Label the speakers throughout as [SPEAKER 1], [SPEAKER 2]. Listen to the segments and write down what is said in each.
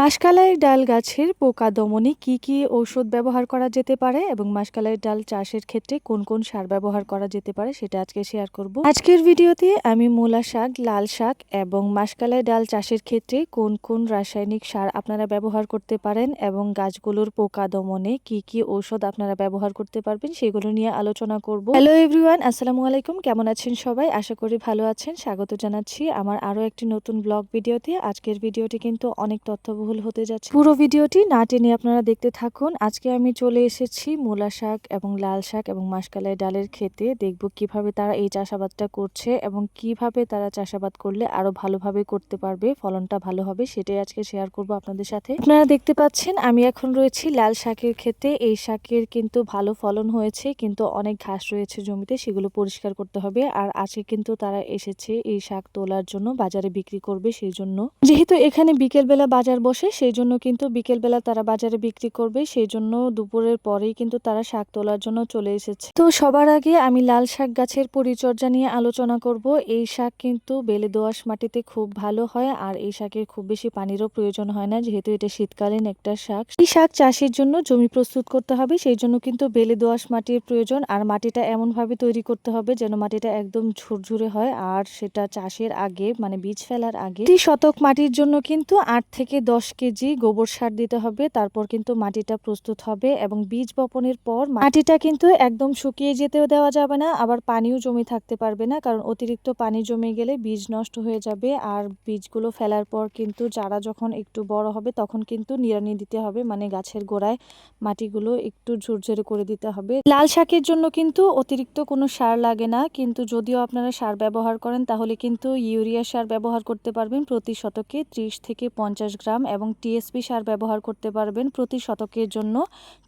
[SPEAKER 1] মাসকালাই ডাল গাছের পোকা দমনে কি কি ঔষধ ব্যবহার করা যেতে পারে এবং মাসকালাই ডাল চাষের ক্ষেত্রে কোন কোন সার ব্যবহার করা যেতে পারে সেটা আজকে শেয়ার করব। আজকের ভিডিওতে আমি মূলা শাক, লাল শাক এবং মাসকালাই ডাল চাষের ক্ষেত্রে কোন কোন রাসায়নিক সার আপনারা ব্যবহার করতে পারেন এবং গাছগুলোর পোকা দমনে কি কি ঔষধ আপনারা ব্যবহার করতে পারবেন সেগুলো নিয়ে আলোচনা করব। হ্যালো এভরিওয়ান আসসালামু আলাইকুম, কেমন আছেন সবাই? আশা করি ভালো আছেন। স্বাগত জানাচ্ছি আমার আরও একটি নতুন ব্লগ ভিডিওতে। আজকের ভিডিওটি কিন্তু অনেক তথ্যবহুল হতে যাচ্ছে। পুরো ভিডিওটি না টেনে আপনারা দেখতে থাকুন। আজকে আমি চলে এসেছি মূলা শাক এবং লাল শাক এবং মাসকালাই ডালের খেতে দেখব কীভাবে তারা এই চাষাবাদটা করছে এবং কীভাবে তারা চাষাবাদ করলে আরও ভালোভাবে করতে পারবে, ফলনটা ভালো হবে সেটাই আজকে শেয়ার করব আপনাদের সাথে। আপনারা দেখতে পাচ্ছেন আমি এখন রয়েছি লাল শাকের ক্ষেতে। এই শাকের কিন্তু ভালো ফলন হয়েছে, কিন্তু অনেক ঘাস রয়েছে জমিতে, সেগুলো পরিষ্কার করতে হবে। আর আজকে কিন্তু তারা এসেছে এই শাক তোলার জন্য, বাজারে বিক্রি করবে সেই জন্য। যেহেতু এখানে বিকেলবেলা বাজার বসে সেই জন্য কিন্তু বিকেলবেলা তারা বাজারে বিক্রি করবে সেই জন্য দুপুরের পরেই কিন্তু তারা শাক তোলার জন্য চলে এসেছে। তো সবার আগে আমি লাল শাক গাছের পরিচর্যা নিয়ে আলোচনা করব। এই শাক কিন্তু বেলে দোআঁশ মাটিতে খুব ভালো হয় আর এই শাকের খুব বেশি পানিরও প্রয়োজন হয় না, যেহেতু এটা শীতকালীন একটা শাক। এই শাক চাষের জন্য জমি প্রস্তুত করতে হবে সেই জন্য কিন্তু বেলে দোআঁশ মাটির প্রয়োজন আর মাটিটা এমনভাবে তৈরি করতে হবে যেন মাটিটা একদম ঝুরঝুরে হয় আর সেটা চাষের আগে মানে বীজ ফেলার আগে শতক মাটির জন্য কিন্তু আট থেকে দশ কেজি গোবর সার দিতে হবে, তারপর কিন্তু মাটিটা প্রস্তুত হবে এবং বীজ বপনের পর মাটিটা কিন্তু একদম শুকিয়ে যেতেও দেওয়া যাবে না, আবার পানিও জমে থাকতে পারবে না, কারণ অতিরিক্ত পানি জমে গেলে বীজ নষ্ট হয়ে যাবে আর বীজগুলো ফেলার পর কিন্তু চারা যখন একটু বড় হবে তখন কিন্তু নিড়ানি দিতে হবে মানে গাছের গোড়ায় মাটিগুলো একটু ঝুরঝুরে করে দিতে হবে। লাল শাকের জন্য কিন্তু অতিরিক্ত কোনো সার লাগে না, কিন্তু যদিও আপনারা সার ব্যবহার করেন তাহলে কিন্তু ইউরিয়া সার ব্যবহার করতে পারবেন প্রতি শতকে ত্রিশ থেকে পঞ্চাশ গ্রাম এবং টিএসপি সার ব্যবহার করতে পারবেন প্রতি শতকের জন্য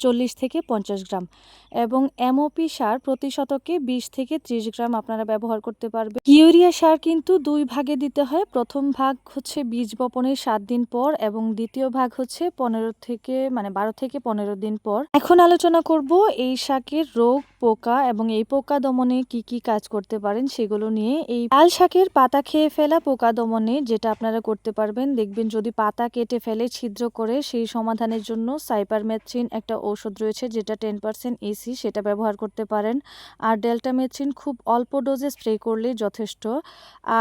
[SPEAKER 1] চল্লিশ থেকে পঞ্চাশ গ্রাম। এবং এমওপি সার প্রতি শতকে বিশ থেকে ত্রিশ গ্রাম আপনারা ব্যবহার করতে পারবেন। ইউরিয়া সার কিন্তু দুই ভাগে দিতে হয়। প্রথম ভাগ হচ্ছে বীজ বপনের সাত দিন পর এবং দ্বিতীয় ভাগ হচ্ছে পনেরো থেকে মানে বারো থেকে পনেরো দিন পর। এখন আলোচনা করব এই শাকের রোগ পোকা এবং এই পোকা দমনে কি কি কাজ করতে পারেন সেগুলো নিয়ে এই লাল শাকের পাতা খেয়ে ফেলা পোকা দমনে যেটা আপনারা করতে পারবেন। দেখবেন যদি পাতা কেটে ফেলে ছিদ্র করে সেই সমাধানের জন্য সাইপারমেথ্রিন একটা ঔষধ রয়েছে যেটা টেন পার্সেন্ট এসি সেটা ব্যবহার করতে পারেন। আর ডেল্টা ডেল্টামেথ্রিন খুব অল্প ডোজে স্প্রে করলেই যথেষ্ট।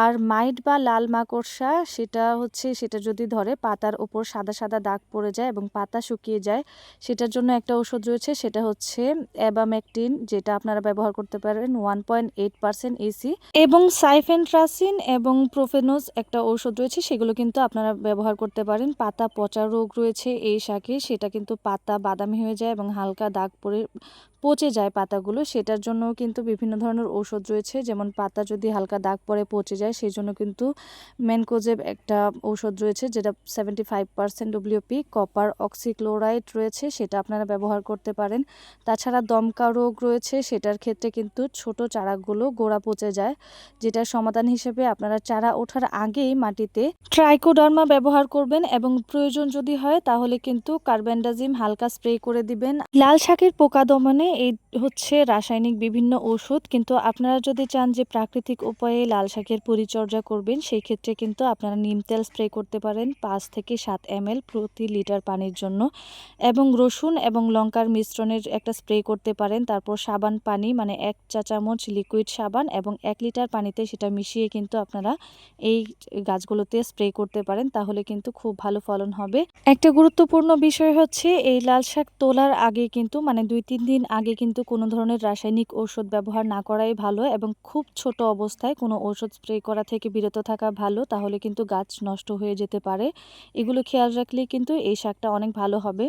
[SPEAKER 1] আর মাইট বা লাল মাকড়সা সেটা হচ্ছে সেটা যদি ধরে পাতার ওপর সাদা সাদা দাগ পড়ে যায় এবং পাতা শুকিয়ে যায়, সেটার জন্য একটা ওষুধ রয়েছে সেটা হচ্ছে অ্যাবামেকটিন যেটা আপনারা ব্যবহার করতে পারেন one point eight percent EC এবং সাইফেন্ট্রাসিন এবং প্রোফেনোস একটা ঔষধ রয়েছে, সেগুলো কিন্তু আপনারা ব্যবহার করতে পারেন। পাতা পচা রোগ রয়েছে এই শাকে, সেটা কিন্তু পাতা বাদামি হয়ে যায় এবং হালকা দাগ পড়ে পচে যায় পাতাগুলো, সেটার জন্য কিন্তু বিভিন্ন ধরনের ঔষধ রয়েছে। যেমন পাতা যদি হালকা দাগ পরে পচে যায়, সেই জন্য কিন্তু ম্যানকোজেব একটা ঔষধ রয়েছে, যেটা seventy five percent WP copper oxychloride রয়েছে, সেটা আপনারা ব্যবহার করতে পারেন। তাছাড়া দমকা রোগ রয়েছে, সেটার ক্ষেত্রে কিন্তু ছোট চারাগুলো গোড়া পচে যায়, যেটার সমাধান হিসেবে আপনারা চারা ওঠার আগেই মাটিতে ট্রাইকোডার্মা ব্যবহার করবেন এবং প্রয়োজন যদি হয়, তাহলে কিন্তু কার্বেন্ডাজিম হালকা স্প্রে করে দিবেন। লাল শাকের পোকা দমনে এই হচ্ছে রাসায়নিক বিভিন্ন ওষুধ কিন্তু আপনারা যদি চান যে প্রাকৃতিক উপায়ে লাল শাকের পরিচর্যা করবেন, সেই ক্ষেত্রে কিন্তু আপনারা নিম তেল স্প্রে করতে পারেন পাঁচ থেকে সাত এম প্রতি লিটার পানির জন্য। এবং রসুন এবং লঙ্কার মিশ্রণের একটা স্প্রে করতে পারেন, তারপর সাবান পানি মানে এক চা চামচ লিকুইড সাবান এবং এক লিটার পানিতে সেটা মিশিয়ে কিন্তু আপনারা এই গাছগুলোতে স্প্রে করতে পারেন, তাহলে কিন্তু খুব ভালো ফলন হবে। একটা গুরুত্বপূর্ণ বিষয় হচ্ছে, এই লাল শাক তোলার আগে কিন্তু মানে দুই তিন দিন আগে কিন্তু কোনো ধরনের রাসায়নিক ঔষধ ব্যবহার না করাই ভালো এবং খুব ছোট অবস্থায় কোনো ঔষধ স্প্রে করা থেকে বিরত থাকা ভালো, তাহলে কিন্তু গাছ নষ্ট হয়ে যেতে পারে। এগুলো খেয়াল রাখলেই কিন্তু এই শাকটা অনেক ভালো হবে।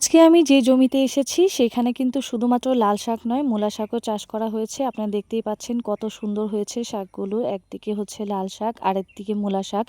[SPEAKER 1] আজকে আমি যে জমিতে এসেছি, সেখানে কিন্তু শুধুমাত্র লাল শাক নয়, মূলা শাকও চাষ করা হয়েছে। আপনারা দেখতেই পাচ্ছেন কত সুন্দর হয়েছে শাকগুলো। একদিকে হচ্ছে লাল শাক আরেক দিকে মূলা শাক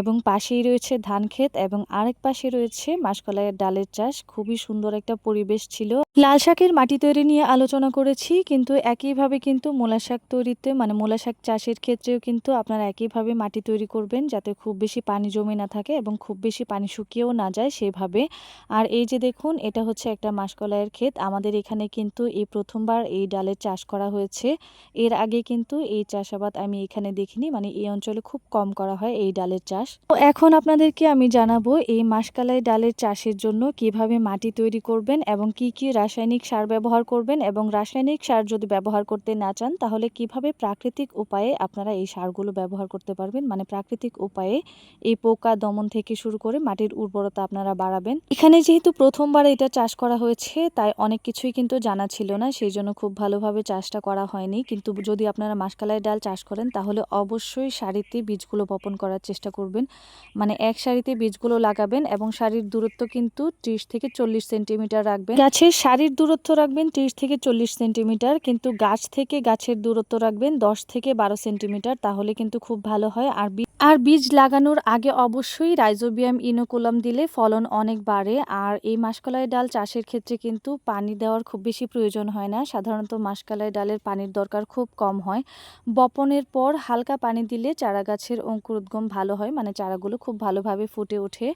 [SPEAKER 1] এবং পাশেই রয়েছে ধান ক্ষেত এবং আরেক পাশে রয়েছে মাসকলাইয়ের ডালের চাষ। খুবই সুন্দর একটা পরিবেশ ছিল। লাল শাকের মাটি তৈরি নিয়ে আলোচনা করেছি, কিন্তু একইভাবে কিন্তু মূলা শাক তৈরিতে মানে মোলা শাক চাষের ক্ষেত্রেও কিন্তু আপনারা একইভাবে মাটি তৈরি করবেন যাতে খুব বেশি পানি জমে না থাকে এবং খুব বেশি পানি শুকিয়েও না যায় সেভাবে। আর এই যে দেখুন, এটা হচ্ছে একটা মাসকলাইয়ের ক্ষেত। আমাদের এখানে কিন্তু এই প্রথমবার এই ডালের চাষ করা হয়েছে। এর আগে কিন্তু এই চাষাবাদ আমি এখানে দেখিনি মানে এই অঞ্চলে খুব কম করা হয় এই ডালের চাষ। তো এখন আপনাদেরকে আমি জানাব এই মাসকলাই ডালের চাষের জন্য কীভাবে মাটি তৈরি করবেন এবং কি কি রাসায়নিক সার ব্যবহার করবেন এবং রাসায়নিক সার যদি ব্যবহার করতে না চান, তাহলে কীভাবে প্রাকৃতিক উপায়ে আপনারা এই সারগুলো ব্যবহার করতে পারবেন? মানে প্রাকৃতিক উপায়ে এই পোকা দমন থেকে শুরু করে মাটির উর্বরতা আপনারা বাড়াবেন। এখানে যেহেতু প্রথমবার এটা চাষ করা হয়েছে, তাই অনেক কিছুই কিন্তু জানা ছিল না, সেই জন্য খুব ভালোভাবে চাষটা করা হয়নি। কিন্তু যদি আপনারা মাসকালাই ডাল চাষ করেন, তাহলে অবশ্যই সারিতে বীজগুলো বপন করার চেষ্টা করবেন। মানে এক সারিতে বীজগুলো লাগাবেন এবং সারির দূরত্ব কিন্তু ত্রিশ থেকে চল্লিশ সেন্টিমিটার রাখবেন। গাছের সারির দূরত্ব রাখবেন ত্রিশ থেকে চল্লিশ সেন্টিমিটার, কিন্তু গাছ থেকে গাছের দূরত্ব রাখবেন দশ থেকে বারো সেন্টিমিটার, তাহলে কিন্তু খুব ভালো হয়। আর আর বীজ লাগানোর আগে অবশ্যই রাইজোবিয়াম ইনোকুলাম দিলে ফলন অনেক বাড়ে। আর এই মাসকলাই ডাল চাষের ক্ষেত্রে কিন্তু পানি দেওয়ার খুব বেশি প্রয়োজন হয় না। সাধারণত মাসকলাই ডালের পানির দরকার খুব কম হয়। বপনের পর হালকা পানি দিলে চারা গাছের অঙ্কুরোদ্গম ভালো হয় মানে চারাগুলো খুব ভালোভাবে ফুটে ওঠে।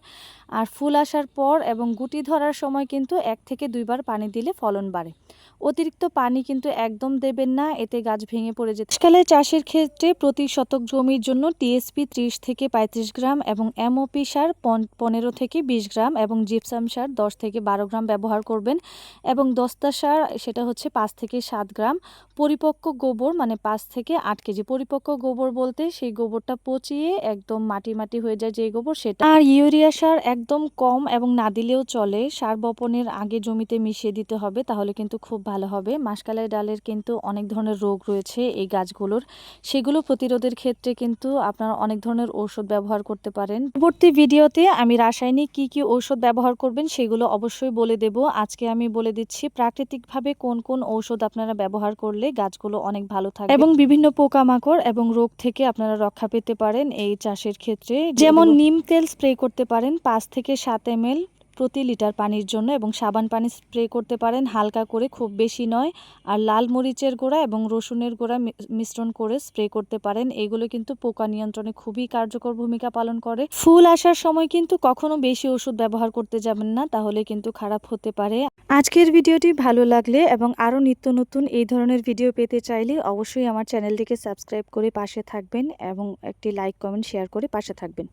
[SPEAKER 1] আর ফুল আসার পর এবং গুটি ধরার সময় কিন্তু এক থেকে দুইবার পানি দিলে ফলন বাড়ে। অতিরিক্ত পানি কিন্তু একদম দেবেন না, এতে গাছ ভেঙে পড়ে যেতে। শীতকালে চাষের ক্ষেত্রে প্রতি শতক জমির জন্য টিএসপি ত্রিশ থেকে পঁয়ত্রিশ গ্রাম এবং এমওপি সার পনেরো থেকে বিশ গ্রাম এবং জিপসাম সার দশ থেকে বারো গ্রাম ব্যবহার করবেন এবং দস্তা সার সেটা হচ্ছে পাঁচ থেকে সাত গ্রাম। পরিপক্ক গোবর মানে পাঁচ থেকে আট কেজি। পরিপক্ক গোবর বলতে সেই গোবরটা পচিয়ে একদম মাটি মাটি হয়ে যায় যে গোবর সেটা। আর ইউরিয়া সার একদম কম এবং না দিলেও চলে। সার বপনের আগে জমিতে মিশিয়ে দিতে হবে, তাহলে কিন্তু খুব ভালো হবে। মাসকালাই ডালের কিন্তু অনেক ধরনের রোগ রয়েছে এই গাছগুলোর। সেগুলো প্রতিরোধের ক্ষেত্রে কিন্তু আপনারা অনেক ধরনের ঔষধ ব্যবহার করতে পারেন। পরবর্তী ভিডিওতে আমি রাসায়নিক কি কি ঔষধ ব্যবহার করবেন সেগুলো অবশ্যই বলে দেব। আজকে আমি বলে দিচ্ছি প্রাকৃতিকভাবে কোন কোন ঔষধ আপনারা ব্যবহার করলে গাছগুলো অনেক ভালো থাকে এবং বিভিন্ন পোকামাকড় এবং রোগ থেকে আপনারা রক্ষা পেতে পারেন এই চাষের ক্ষেত্রে। যেমন নিম তেল স্প্রে করতে পারেন পাঁচ থেকে সাত এম প্রতি লিটার পানির জন্য এবং সাবান পানি স্প্রে করতে পারেন। হালকা করে, খুব বেশি নয়। আর লাল মরিচের গোড়া এবং রসুনের গোড়া মিশ্রণ করে স্প্রে করতে পারেন। এগুলো কিন্তু পোকা নিয়ন্ত্রণে খুবই কার্যকর ভূমিকা পালন করে। ফুল আসার সময় কিন্তু কখনো বেশি ওষুধ ব্যবহার করতে যাবেন না, তাহলে কিন্তু খারাপ হতে পারে। আজকের ভিডিওটি ভালো লাগলে এবং আরও নিত্য নতুন এই ধরনের ভিডিও পেতে চাইলে অবশ্যই আমার চ্যানেলটিকে সাবস্ক্রাইব করে পাশে থাকবেন এবং একটি লাইক, কমেন্ট, শেয়ার করে পাশে থাকবেন।